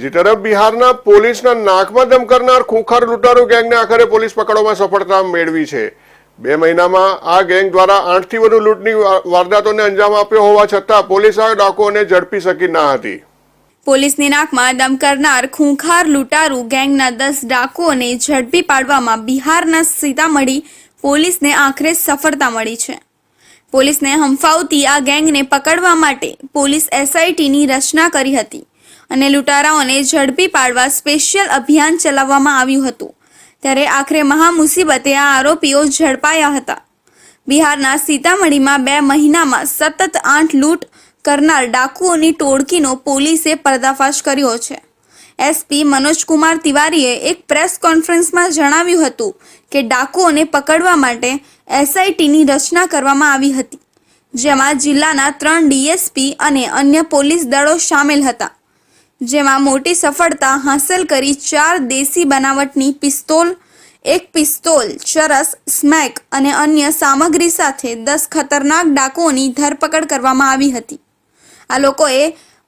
બીજી તરફ બિહારના પોલીસના નાકમાં દમ કરનાર ખૂંખાર લૂંટારૂ ગેંગને આખરે પોલીસ પકડવામાં સફળતા મેળવી છે. બે મહિનામાં આ ગેંગ દ્વારા આઠથી વધુ લૂંટની વારદાતોને અંજામ આપ્યો હોવા છતાં પોલીસ આ ડાકુઓને ઝડપી શકી ના હતી. પોલીસની નાકમાં દમ કરનાર ખૂંખાર લૂંટારૂ ગેંગના દસ ડાકુઓને ઝડપી પાડવામાં બિહારના સીતામઢી પોલીસને આખરે સફળતા મળી છે. પોલીસને હંફાવતી આ ગેંગને પકડવા માટે પોલીસ એસઆઈટીની રચના કરી હતી. અને લૂંટારાઓને ઝડપી પાડવા સ્પેશિયલ અભિયાન ચલાવવામાં આવ્યું હતું. ત્યારે આખરે મહામુસીબતે આ આરોપીઓ ઝડપાયા હતા. બિહારના સીતામઢીમાં બે મહિનામાં સતત આઠ લૂંટ કરનાર ડાકુઓની ટોળકીનો પોલીસે પર્દાફાશ કર્યો છે. એસપી મનોજકુમાર તિવારીએ એક પ્રેસ કોન્ફરન્સમાં જણાવ્યું હતું કે ડાકુઓને પકડવા માટે એસઆઈટીની રચના કરવામાં આવી હતી, જેમાં જિલ્લાના ત્રણ ડીએસપી અને અન્ય પોલીસ દળો સામેલ હતા. જેમાં મોટી સફળતા હાંસલ કરી ચાર દેશી બનાવટની પિસ્તોલ, એક પિસ્તોલ, ચરસ, સ્મેક અને અન્ય સામગ્રી સાથે દસ ખતરનાક ડાકુઓની ધરપકડ કરવામાં આવી હતી. આ લોકોએ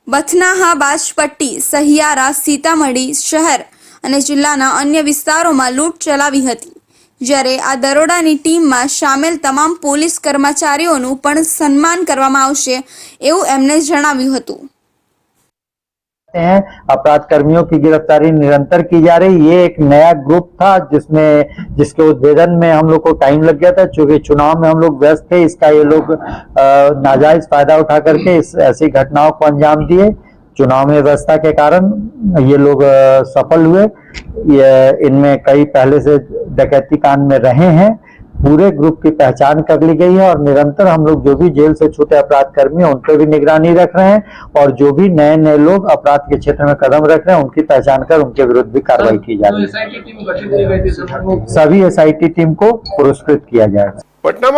બથનાહા બાજપટ્ટી, સહિયારા, સીતામઢી શહેર અને જિલ્લાના અન્ય વિસ્તારોમાં લૂંટ ચલાવી હતી, જ્યારે આ દરોડાની ટીમમાં સામેલ તમામ પોલીસ કર્મચારીઓનું પણ સન્માન કરવામાં આવશે એવું એમણે જણાવ્યું હતું. हैं। अपराध कर्मियों की गिरफ्तारी निरंतर की जा रही। ये एक नया ग्रुप था जिसमें, जिसके उद्भेदन में हम लोग को टाइम लग गया था। क्योंकि चुनाव में हम लोग व्यस्त थे, इसका ये लोग नाजायज फ़ायदा उठा करके इस, ऐसी घटनाओं को अंजाम दिए। चुनाव में व्यवस्था के कारण ये लोग सफल हुए। इनमें कई पहले से डकैती कांड में रहे हैं। पूरे ग्रुप की पहचान कर ली गई है और निरंतर हम लोग जो भी जेल से छूटे अपराध कर्मी है उन पर भी निगरानी रख रहे हैं और जो भी नए नए लोग अपराध के क्षेत्र में कदम रख रहे हैं उनकी पहचान कर उनके विरुद्ध भी कार्रवाई की जा रही है। सभी एसआईटी टीम को पुरस्कृत किया जाएगा पटना